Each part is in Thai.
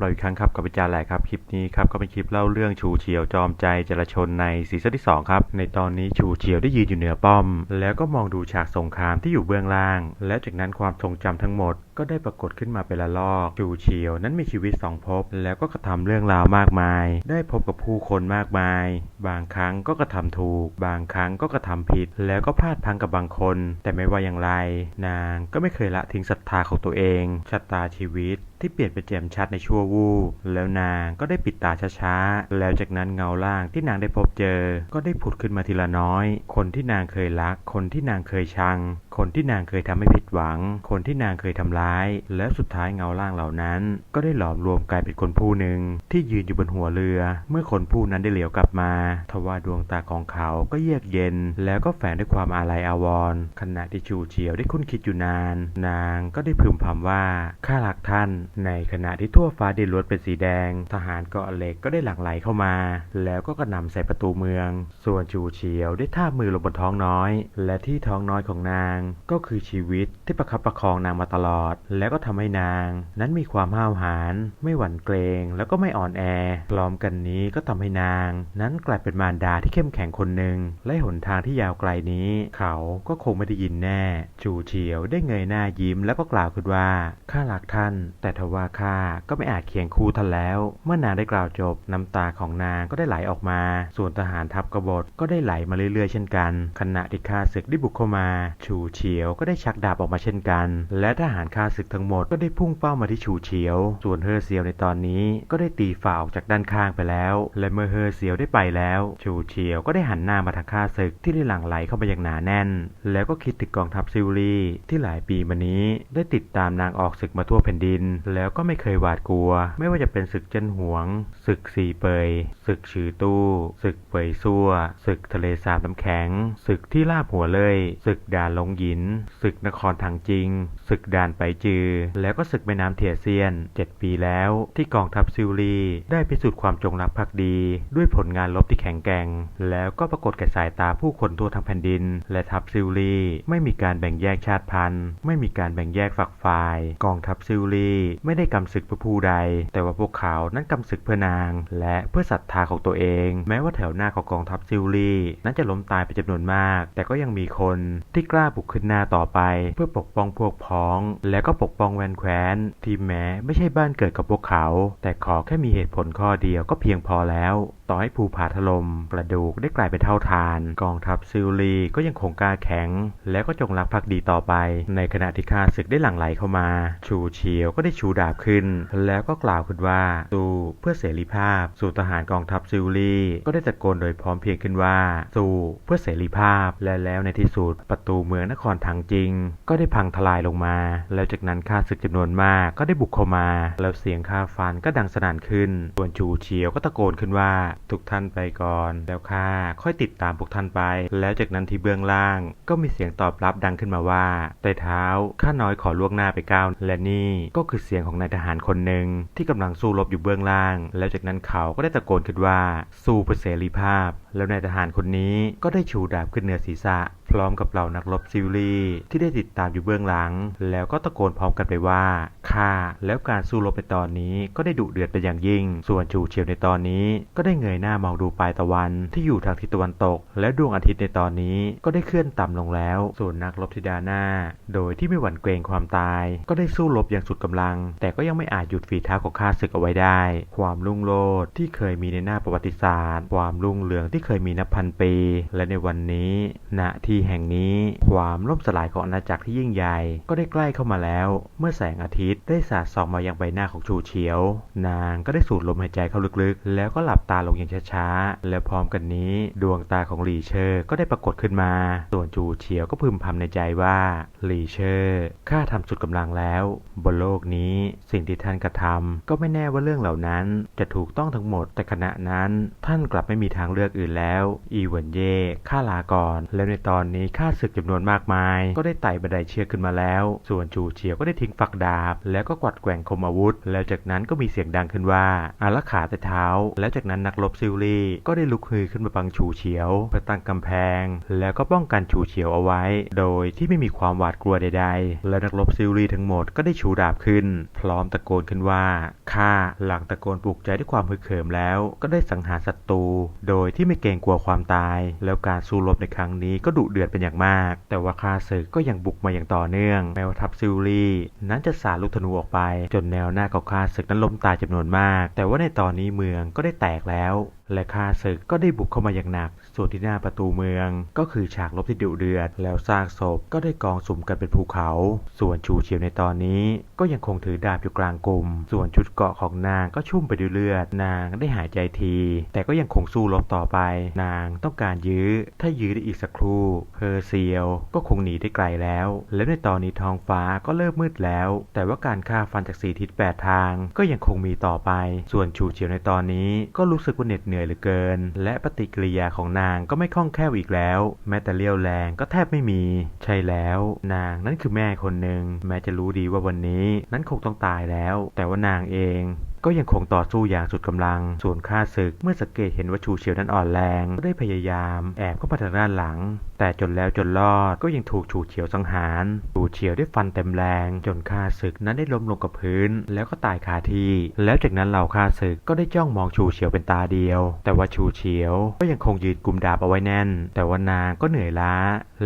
เราอีกครั้งครับกับอาจารย์แหละครับคลิปนี้ครับก็เป็นคลิปเล่าเรื่องชูเฉียวจอมใจจรชนในซีซั่นที่2ครับในตอนนี้ชูเฉียวได้ยืนอยู่เหนือป้อม แล้วก็มองดูฉากสงครามที่อยู่เบื้องล่าง และจากนั้นความทรงจำทั้งหมด ก็ได้ปรากฏขึ้นมาเป็นละลอกชูเฉียวนั้นมีชีวิตสองภพแล้วก็กระทำเรื่องราวมากมาย ได้พบกับผู้คนมากมาย บางครั้งก็กระทำถูก บางครั้งก็กระทำผิด แล้วก็พลาดพังกับบางคน แต่ไม่ว่าอย่างไร นางก็ไม่เคยละทิ้งศรัทธาของตัวเองชะตาชีวิต ที่เปลี่ยนเป็นแจ่มชัดในชั่ววูบแล้วนางก็ได้ปิดตาช้าๆ แล้วจากนั้นเงาล่างที่นางได้พบเจอ ก็ได้ผุดขึ้นมาทีละน้อย คนที่นางเคยรัก คนที่นางเคยชัง คนที่นางเคยทำให้ผิดหวัง คนที่นางเคยทำร้าย แล้วสุดท้ายเงาล่างเหล่านั้น ก็ได้หลอมรวมกลายเป็นคนผู้หนึ่งที่ยืนอยู่บนหัวเรือ เมื่อคนผู้นั้นได้เหลียวกลับมา ทว่าดวงตาของเขาก็เยือกเย็น แล้วก็แฝงด้วยความอาลัยอาวรณ์ขณะที่ชูเฉียวได้คุ้นคิดอยู่นาน นางก็ได้พึมพำว่าข้ารักท่านในขณะที่ทั่วฟ้าดินล้วนเป็นสีแดง ทหารเกาะเหล็กก็ได้หลั่งไหลเข้ามา แล้วก็กระหน่ำใส่ประตูเมือง ส่วนชูเฉียวได้ท่ามือลงบนท้องน้อย และที่ท้องน้อยของนาง ก็คือชีวิตที่ประคับประคองนางมาตลอด แล้วก็ทำให้นาง นั้นมีความห้าวหาญไม่หวั่นเกรงแล้วก็ไม่อ่อนแอพร้อมกันนี้ก็ทำให้นาง นั้นกลายเป็นมารดาที่เข้มแข็งคนหนึ่งและหนทางที่ยาวไกลนี้ เขาก็คงไม่ได้ยินแน่ ชูเฉียวได้เงยหน้ายิ้มแล้วก็กล่าวขึ้นว่าข้ารักท่าน แต่ทว่าข้าก็ไม่อาจเคียงคู่ท่านแล้ว เมื่อนางได้กล่าวจบน้ำตาของนางก็ได้ไหลออกมา ส่วนทหารทัพกบฏก็ได้ไหลมาเรื่อยๆ เช่นกัน ขณะที่ข้าศึกได้บุกเข้ามา ชูเฉียวก็ได้ชักดาบออกมาเช่นกัน และทหารข้าศึกทั้งหมดก็ได้พุ่งเป้ามาที่ชูเฉียว ส่วนเฮอเซียวในตอนนี้ก็ได้ตีฝ่าออกจากด้านข้างไปแล้ว และเมื่อเฮอเซียวได้ไปแล้ว ชูเฉียวก็ได้หันหน้ามาทางข้าศึกที่ได้หลั่งไหลเข้ามาอย่างหนาแน่น แล้วก็คิดถึงกองทัพซิลลีที่หลายปีมานี้ได้ติดตามนางออกศึกมาทั่วแผ่นดินแล้วก็ไม่เคยหวาดกลัว ไม่ว่าจะเป็นศึกเจิ้นหวง ศึกสีเปย ศึกฉือตู้ศึกเปยซัวศึกทะเลสาบน้ำแข็ง ศึกที่ลาบหัวเลย ศึกด่านลงหยิน ศึกนครถังจริง ศึกด่านไปจือ แล้วก็ศึกแม่น้ำเทียเซียน 7 ปีแล้ว ที่กองทัพซิลลีได้พิสูจน์ความจงรักภักดี ด้วยผลงานรบที่แข็งแกร่ง แล้วก็ปรากฏแก่สายตาผู้คนทั่วทั้งแผ่นดิน และทัพซิลลีไม่มีการแบ่งแยกชาติพันธุ์ ไม่มีการแบ่งแยกฝักฝ่าย กองทัพซิลลีไม่ได้กำศึกเพื่อผู้ใด แต่ว่าพวกเขานั้นกำศึกเพื่อนาง และเพื่อศรัทธาของตัวเอง แม้ว่าแถวหน้าของกองทัพซิลลีนั้นจะล้มตายไปจำนวนมาก แต่ก็ยังมีคนที่กล้าบุกขึ้นหน้าต่อไป เพื่อปกป้องพวกพ้อง และก็ปกป้องแวนแคว้น ที่แม้ไม่ใช่บ้านเกิดกับพวกเขา แต่ขอแค่มีเหตุผลข้อเดียวก็เพียงพอแล้ว ต่อให้ภูผาถล่มกระดูกได้กลายเป็นเท่าทาน กองทัพซิลลีก็ยังคงกล้าแข็ง และก็จงรักภักดีต่อไป ในขณะที่ข้าศึกได้หลั่งไหลเข้ามา ชูเฉียวก็ได้ชูดาบขึ้น แล้วก็กล่าวขึ้นว่าสู้เพื่อเสรีภาพ สู่ทหารกองทัพซิลลีก็ได้ตะโกนโดยพร้อมเพียงขึ้นว่าสู้เพื่อเสรีภาพและแล้วในที่สุดประตูเมืองนครถังจริง ก็ได้พังทลายลงมา แล้วจากนั้นข้าศึกจำนวนมากก็ได้บุกเข้ามา แล้วเสียงข้าฟันก็ดังสนั่นขึ้นส่วนชูเฉียวก็ตะโกนขึ้นว่าทุกท่านไปก่อน แล้วข้าค่อยติดตามพวกท่านไป แล้วจากนั้นที่เบื้องล่าง ก็มีเสียงตอบรับดังขึ้นมาว่าแต่เท้าข้าน้อยขอล่วงหน้าไปก้าวและนี่ก็คือเสียงของนายทหารคนหนึ่งที่กำลังสู้รบอยู่เบื้องล่าง แล้วจากนั้นเขาก็ได้ตะโกนขึ้นว่าสู้เพื่อเสรีภาพ แล้วนายทหารคนนี้ก็ได้ชูดาบขึ้นเหนือศีรษะ พร้อมกับเหล่านักรบซิลลีที่ได้ติดตามอยู่เบื้องหลัง แล้วก็ตะโกนพร้อมกันไปว่าข้าแล้วการสู้รบในตอนนี้ก็ได้ดุเดือดเป็นอย่างยิ่ง ส่วนชูเฉียวในตอนนี้ ก็ได้เงยหน้ามองดูปลายตะวันที่อยู่ทางทิศตะวันตก และดวงอาทิตย์ในตอนนี้ก็ได้เคลื่อนต่ำลงแล้ว ส่วนนักรบที่ดาหน้า โดยที่ไม่หวั่นเกรงความตาย ก็ได้สู้รบอย่างสุดกำลัง แต่ก็ยังไม่อาจหยุดฝีเท้าของข้าศึกเอาไว้ได้ ความรุ่งโรจน์ที่เคยมีในหน้าประวัติศาสตร์ ความรุ่งเรืองที่เคยมีนับพันปี และในวันนี้ณที่แห่งนี้ ความล่มสลายของอาณาจักรที่ยิ่งใหญ่ก็ได้ใกล้เข้ามาแล้ว เมื่อแสงอาทิตย์ได้สาดส่องมายังใบหน้าของชูเฉียว นางก็ได้สูดลมหายใจเข้าลึกๆ แล้วก็หลับตาลงอย่างช้าๆ และพร้อมกันนี้ดวงตาของหลีเชอร์ก็ได้ปรากฏขึ้นมา ส่วนชูเฉียวก็พึมพำในใจว่าหลีเชอร์ข้าทำสุดกำลังแล้ว บนโลกนี้สิ่งที่ท่านกระทำก็ไม่แน่ว่าเรื่องเหล่านั้นจะถูกต้องทั้งหมดแต่ขณะนั้น ท่านกลับไม่มีทางเลือกอื่นแล้ว อีเหวินเย่ข้าลาก่อนแล้วในตอนนี้ข้าศึกจำนวนมากมาย ก็ได้ไต่บันไดเชือกขึ้นมาแล้ว ส่วนชูเฉียวก็ได้ทิ้งฝักดาบ แล้วก็กวัดแกว่งคมอาวุธ แล้วจากนั้นก็มีเสียงดังขึ้นว่าอารักขาแต่เท้า แล้วจากนั้นนักรบซิลลี่ ก็ได้ลุกฮือขึ้นมาบังชูเฉียวเพื่อตั้งกำแพง แล้วก็ป้องกันชูเฉียวเอาไว้ โดยที่ไม่มีความหวาดกลัวใด ๆ และนักรบซิลลี่ทั้งหมดก็ได้ชูดาบขึ้น พร้อมตะโกนขึ้นว่าข้าหลังตะโกนปลุกใจด้วยความฮึกเหิมแล้ว ก็ได้สังหารศัตรู โดยที่ไม่เกรงกลัวความตาย แล้วการสู้รบในครั้งนี้ก็ดุเดือดเป็นอย่างมาก แต่ว่าคาศึกก็ยังบุกมาอย่างต่อเนื่อง แม้ว่าทัพซิลลี่นั้นจะสาดลูกธนูออกไป จนแนวหน้าของคาศึกนั้นล้มตายจำนวนมาก แต่ว่าในตอนนี้เมืองก็ได้แตกแล้ว และคาศึกก็ได้บุกเข้ามาอย่างหนัก ส่วนที่หน้าประตูเมือง ก็คือฉากรบที่ดุเดือด แล้วซากศพก็ได้กองสุมกันเป็นภูเขา ส่วนชูเฉียวในตอนนี้ ก็ยังคงถือดาบอยู่กลางกลุ่ม ส่วนชุดเกาะของนางก็ชุ่มไปด้วยเลือด นางได้หายใจที แต่ก็ยังคงสู้รบต่อไป นางต้องการยื้อ ถ้ายื้อได้อีกสักครู่เพอร์เซียวก็คงหนีได้ไกลแล้ว แล้วในตอนนี้ท้องฟ้าก็เริ่มมืดแล้ว แต่ว่าการฆ่าฟันจากสี่ทิศแปดทาง ก็ยังคงมีต่อไป ส่วนชูเฉียวในตอนนี้ก็รู้สึกว่าเหน็ดเหนื่อยเหลือเกิน และปฏิกิริยาของนนางก็ไม่คล่องแคล่วอีกแล้ว แม้แต่เลี้ยวแรงก็แทบไม่มี ใช่แล้ว นางนั่นคือแม่คนหนึ่งแม้จะรู้ดีว่าวันนี้นั้นคงต้องตายแล้ว แต่ว่านางเอง ก็ยังคงต่อสู้อย่างสุดกำลัง ส่วนข้าศึก เมื่อสังเกตเห็นว่าชูเฉียวนั้นอ่อนแรงก็ได้พยายามแอบเข้ามาทางด้านหลัง แต่จนแล้วจนรอดก็ยังถูกชูเฉียวสังหาร ชูเฉียวได้ฟันเต็มแรง จนข้าศึกนั้นได้ล้มลงกับพื้น แล้วก็ตายคาที่ แล้วจากนั้นเหล่าข้าศึกก็ได้จ้องมองชูเฉียวเป็นตาเดียว แต่ว่าชูเฉียวก็ยังคงยืนกุมดาบเอาไว้แน่น แต่ว่านางก็เหนื่อยล้า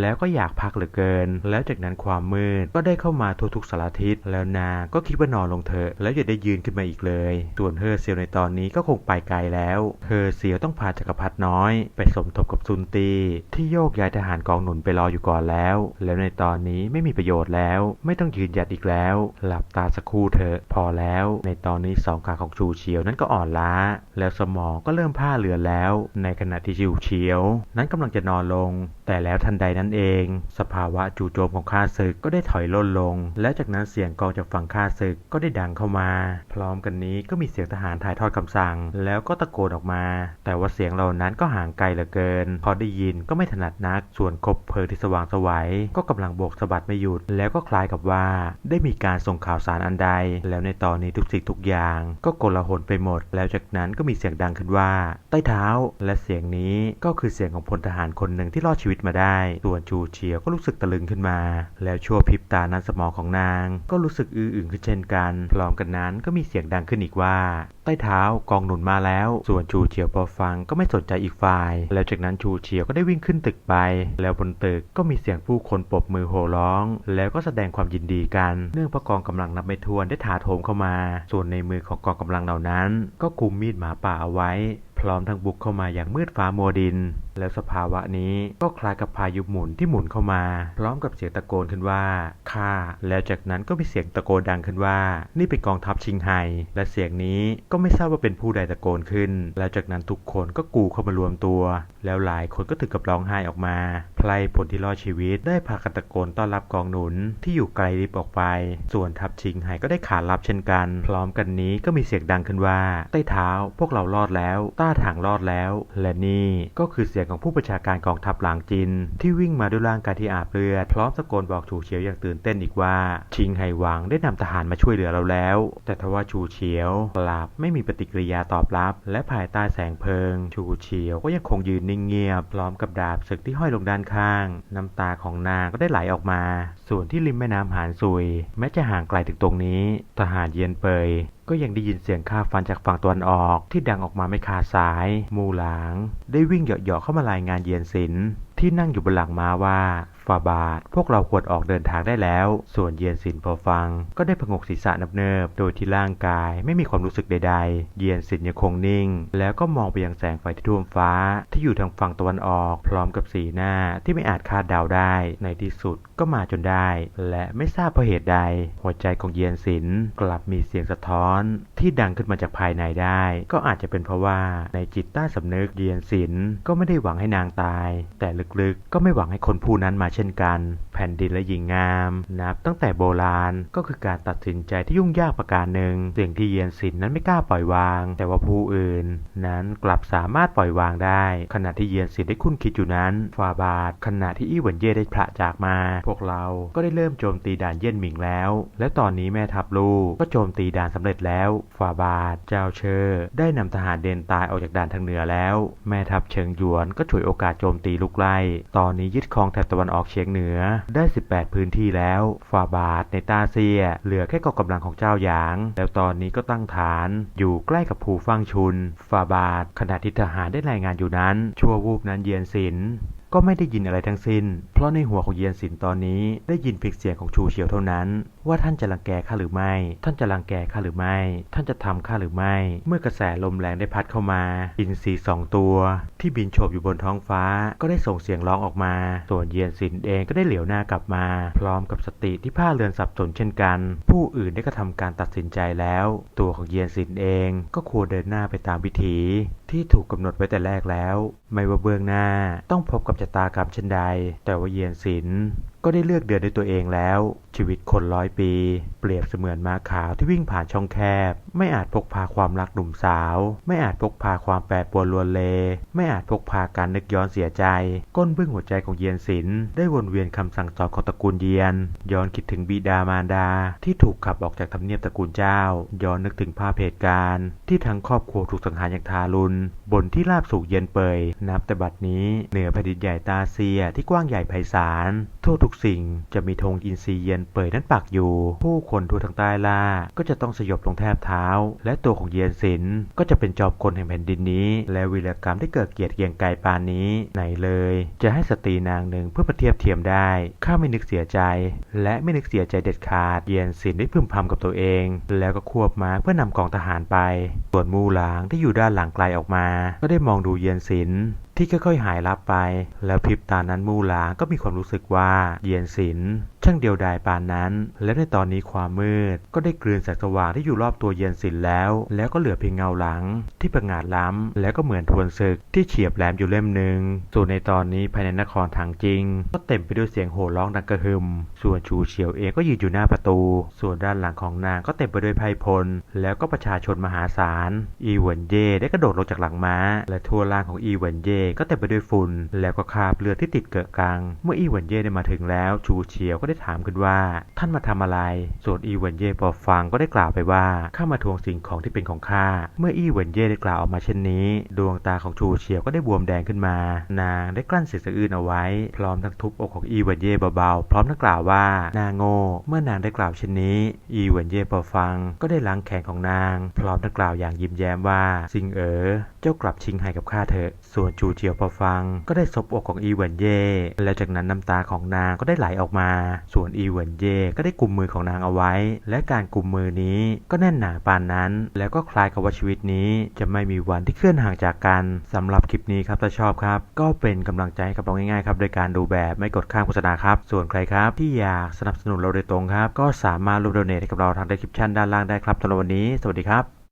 แล้วก็อยากพักเหลือเกิน แล้วจากนั้นความมืดก็ได้เข้ามาทั่วทุกสารทิศแล้วนางก็คิดว่านอนลงเถอะแล้วอย่าได้ยืนขึ้นมาอีกเลยส่วนเฮอร์เซียวในตอนนี้ก็คงไปไกลแล้ว เฮอร์เซียวต้องพาจักรพรรดิน้อย ไปสมทบกับซุนตี ที่โยกย้ายทหารกองหนุนไปรออยู่ก่อนแล้ว แล้วในตอนนี้ไม่มีประโยชน์แล้ว ไม่ต้องยืนหยัดอีกแล้ว หลับตาสักครู่เถอะพอแล้ว ในตอนนี้สองขาของชูเฉียวนั้นก็อ่อนล้า แล้วสมองก็เริ่มผ้าเลือนแล้ว ในขณะที่ชูเฉียว นั้นกำลังจะนอนลงแต่แล้วทันใดนั้นเอง สภาวะจู่โจมของข้าศึกก็ได้ถอยล่นลง และจากนั้นเสียงกองจากฝั่งข้าศึกก็ได้ดังเข้ามา พร้อมกันนี้ก็มีเสียงทหารถ่ายทอดคำสั่ง แล้วก็ตะโกนออกมา แต่ว่าเสียงเหล่านั้นก็ห่างไกลเหลือเกิน พอได้ยินก็ไม่ถนัดนัก ส่วนคบเพลิงที่สว่างสวัยก็กำลังโบกสะบัดไม่หยุด แล้วก็คล้ายกับว่า ได้มีการส่งข่าวสารอันใด แล้วในตอนนี้ทุกสิ่งทุกอย่าง ก็โกลาหลไปหมด แล้วจากนั้นก็มีเสียงดังขึ้นว่า ใต้เท้า และเสียงนี้ก็คือเสียงของพลทหารคนหนึ่งที่รอดชีวิตมาได้ ส่วนชูเฉียวก็รู้สึกตะลึงขึ้นมา แล้วชั่วพริบตานั้นสมองของนาง ก็รู้สึกอื้ออึงขึ้นเช่นกัน พร้อมกันนั้นก็มีเสียงดังขึ้นอีกว่า ใต้เท้ากองหนุนมาแล้ว ส่วนชูเฉียวพอฟังก็ไม่สนใจอีกฝ่าย แล้วจากนั้นชูเฉียวก็ได้วิ่งขึ้นตึกไป แล้วบนตึกก็มีเสียงผู้คนปรบมือโห่ร้อง แล้วก็แสดงความยินดีกัน เนื่องพระกองกำลังนับไม่ถ้วนได้ถาโถมเข้ามา ส่วนในมือของกองกำลังเหล่านั้น ก็กุมมีดหมาป่าเอาไว้ พร้อมทั้งบุกเข้ามาอย่างมืดฟ้ามัวดิน แล้วสภาวะนี้ก็คล้ายกับพายุหมุนที่หมุนเข้ามา พร้อมกับเสียงตะโกนขึ้นว่าข้าแล้วจากนั้นก็มีเสียงตะโกนดังขึ้นว่า นี่เป็นกองทัพชิงไห่และเสียงนี้ก็ไม่ทราบว่าเป็นผู้ใดตะโกนขึ้น แล้วจากนั้นทุกคนก็กูเข้ามารวมตัว แล้วหลายคนก็ถึงกับร้องไห้ออกมาไพลผลที่รอดชีวิตได้พากันตะโกนต้อนรับกองหนุนที่อยู่ไกลริบออกไป ส่วนทัพชิงไห่ก็ได้ขานรับเช่นกัน พร้อมกันนี้ก็มีเสียงดังขึ้นว่า ใต้เท้าพวกเรารอดแล้ว ต้าถางรอดแล้ว และนี่ก็คือเสียงของผู้ประชาการกองทัพหลางจิน ที่วิ่งมาด้วยร่างกายที่อาบเลือด พร้อมตะโกนบอกชูเฉียวอย่างตื่นเต้นอีกว่าชิงไห่หวังได้นำทหารมาช่วยเหลือเราแล้ว แต่ทว่าชูเฉียวกลับไม่มีปฏิกิริยาตอบรับ และภายใต้แสงเพลิง ชูเฉียวก็ยังคงยืนนิ่งเงียบพร้อมกับดาบศึกที่ห้อยลงด้านข้าง น้ำตาของนางก็ได้ไหลออกมาส่วนที่ริมแม่น้ำหานซุย แม้จะห่างไกลถึงตรงนี้ ทหารเยียนเปย ก็ยังได้ยินเสียงข้าฟันจากฝั่งตะวันออก ที่ดังออกมาไม่ขาดสาย มูหลาง ได้วิ่งเหยาะๆเข้ามารายงานเยียนสินที่นั่งอยู่บนหลังม้าว่า ฝ่าบาท พวกเราควรออกเดินทางได้แล้ว ส่วนเยียนสินพอฟัง ก็ได้ผงกศีรษะนับเนิบ โดยที่ร่างกายไม่มีความรู้สึกใดๆ เยียนสินยังคงนิ่ง แล้วก็มองไปยังแสงไฟที่ท่วมฟ้า ที่อยู่ทางฝั่งตะวันออก พร้อมกับสีหน้าที่ไม่อาจคาดเดาได้ ในที่สุดก็มาจนได้ และไม่ทราบเพราะเหตุใด หัวใจของเยียนสินกลับมีเสียงสะท้อน ที่ดังขึ้นมาจากภายในได้ ก็อาจจะเป็นเพราะว่าในจิตใต้สำนึกเยียนสินก็ไม่ได้หวังให้นางตาย แต่ลึกๆ ก็ไม่หวังให้คนผู้นั้นมาเช่นกัน แผ่นดินและหญิงงามนับตั้งแต่โบราณก็คือการตัดสินใจที่ยุ่งยากประการหนึ่งสิ่งที่เยียนสินนั้นไม่กล้าปล่อยวาง แต่ว่าผู้อื่น นั้นกลับสามารถปล่อยวางได้ ขณะที่เยียนสินได้คุ้นคิดอยู่นั้นฟาบาทขณะที่อี้เหวินเย่ได้พระจากมา พวกเราก็ได้เริ่มโจมตีด่านเย่นหมิงแล้ว และตอนนี้แม่ทัพลูกก็โจมตีด่านสำเร็จแล้วฟาบาทเจ้าเชอร์ได้นำทหารเดินตายออกจากด่านทางเหนือแล้ว แม่ทัพเชิงหยวนก็ฉวยโอกาสโจมตีลุกไล่ตอนนี้ยึดครองแถบตะวันออกเฉียงเหนือได้ 18 พื้นที่แล้ว ฟาบาทในตาเซีย เหลือแค่กองกำลังของเจ้าหยาง แล้วตอนนี้ก็ตั้งฐาน อยู่ใกล้กับภูฟังชุน ฟาบาทขณะที่ทหารได้รายงานอยู่นั้น ชั่ววูบนั้นเยียนศิน ก็ไม่ได้ยินอะไรทั้งสิ้น เพราะในหัวของเยียนสินตอนนี้ได้ยินเพียงเสียงของชูเฉียวเท่านั้น ว่าท่านจะรังแกข้าหรือไม่ ท่านจะรังแกข้าหรือไม่ ท่านจะทำข้าหรือไม่ เมื่อกระแสลมแรงได้พัดเข้ามา อินทรีสองตัว ที่บินโฉบอยู่บนท้องฟ้า ก็ได้ส่งเสียงร้องออกมา ส่วนเยียนสินเองก็ได้เหลียวหน้ากลับมา พร้อมกับสติที่ผ้าเรือนสับสนเช่นกัน ผู้อื่นได้กระทำการตัดสินใจแล้ว ตัวของเยียนสินเองก็ควรเดินหน้าไปตามวิถี ที่ถูกกำหนดไว้แต่แรกแล้ว ไม่ว่าเบื้องหน้าต้องพบกับชะตากรรมเช่นใด แต่ว่าเยียนศิลป์ ก็ได้เลือกเดินด้วยตัวเองแล้ว ชีวิตคนร้อยปี เปรียบเสมือนม้าขาวที่วิ่งผ่านช่องแคบ ไม่อาจพกพาความรักหนุ่มสาว ไม่อาจพกพาความแปรปรวนลวนเล ไม่อาจพกพาการนึกย้อนเสียใจ ก้นเบื้องหัวใจของเยียนศิลได้วนเวียนคำสั่งสอนของตระกูลเยียน ย้อนคิดถึงบิดามารดา ที่ถูกขับออกจากทำเนียบตระกูลเจ้า ย้อนนึกถึงภาพเหตุการณ์ ที่ทั้งครอบครัวถูกสังหารอย่างทารุณบนที่ราบสูงเย็นเปยนับแต่บัดนี้เหนือแผ่นดินใหญ่ตาเซียที่กว้างใหญ่ไพศาลทั่วทุกสิ่งจะมีธงอินทรีเย็นเปยนั้นปักอยู่ ผู้คนทั่วทั้งใต้ล่าก็จะต้องสยบลงแทบเท้า และตัวของเยียนศิลก็จะเป็นจอมคนแห่งแผ่นดินนี้ และวีรกรรมที่เกิดเกียรติเกียงไกรปานนี้ไหนเลย จะให้สตรีนางหนึ่งเพื่อประเทียบเทียมได้ข้าไม่นึกเสียใจ และไม่นึกเสียใจเด็ดขาด เยียนศิลได้พึมพำกับตัวเอง แล้วก็ควบมาเพื่อนำกองทหารไป ส่วนมูหลางที่อยู่ด้านหลังไกลออกมา ก็ได้มองดูเยียนศิลที่ค่อยๆหายลับไป แล้วพริบตานั้นมูหลางก็มีความรู้สึกว่าเยียนศิน ช่างเดียวดายปานนั้น และในตอนนี้ความมืด ก็ได้กลืนแสงสว่างที่อยู่รอบตัวเยียนศิลป์แล้ว แล้วก็เหลือเพียงเงาหลัง ที่ประหงาดล้ำ แล้วก็เหมือนทวนศึกที่เฉียบแหลมอยู่เล่มหนึ่งส่วนในตอนนี้ภายในนครทางจริง ก็เต็มไปด้วยเสียงโห่ร้องดังกระหึ่ม ส่วนชูเฉียวเองก็ยืนอยู่หน้าประตู ส่วนด้านหลังของนางก็เต็มไปด้วยไพรพล แล้วก็ประชาชนมหาศาล อีเหวินเย่ได้กระโดดลงจากหลังม้า และทั่วล่างของอีเหวินเย่ก็เต็มไปด้วยฝุ่น แล้วก็คราบเลือดที่ติดเกอะกังเมื่ออีเหวินเย่ได้มาถึงแล้ว ชูเฉียวก็ได้ถามขึ้นว่า ท่านมาทำอะไร ส่วนอีเวนเย่พอฟังก็ได้กล่าวไปว่าข้ามาทวงสิ่งของที่เป็นของข้า เมื่ออีเวนเย่ได้กล่าวออกมาเช่นนี้ ดวงตาของชูเฉียวก็ได้บวมแดงขึ้นมา นางได้กลั้นเสียงสะอื้นเอาไว้ พร้อมทั้งทุบอกของอีเวนเย่เบาๆ พร้อมทั้งกล่าวว่านางโง่ เมื่อนางได้กล่าวเช่นนี้ อีเวนเย่พอฟังก็ได้ล้างแขนของนาง พร้อมทั้งกล่าวอย่างยิ้มแย้มว่าสิงเอ๋อเจ้ากลับชิงให้กับข้าเถอะ ส่วนชูเจียวพอฟังก็ได้ซบอกของอีเวนเย่และจากนั้นน้ำตาของนางก็ได้ไหลออกมาส่วนอีเหวินเยก็ได้กุมมือของนางเอาไว้ และการกุมมือนี้ก็แน่นหนาปานนั้น แล้วก็คล้ายกับว่าชีวิตนี้ จะไม่มีวันที่เคลื่อนห่างจากกันสำหรับคลิปนี้ครับถ้าชอบครับ ก็เป็นกำลังใจให้กับเราง่ายๆครับโดยการดูแบบไม่กดข้ามโฆษณาครับ ส่วนใครครับที่อยากสนับสนุนเราโดยตรงครับ ก็สามารถรูปโดเนทให้กับเราทาง description ด้านล่างได้ครับสำหรับวันนี้ สวัสดีครับ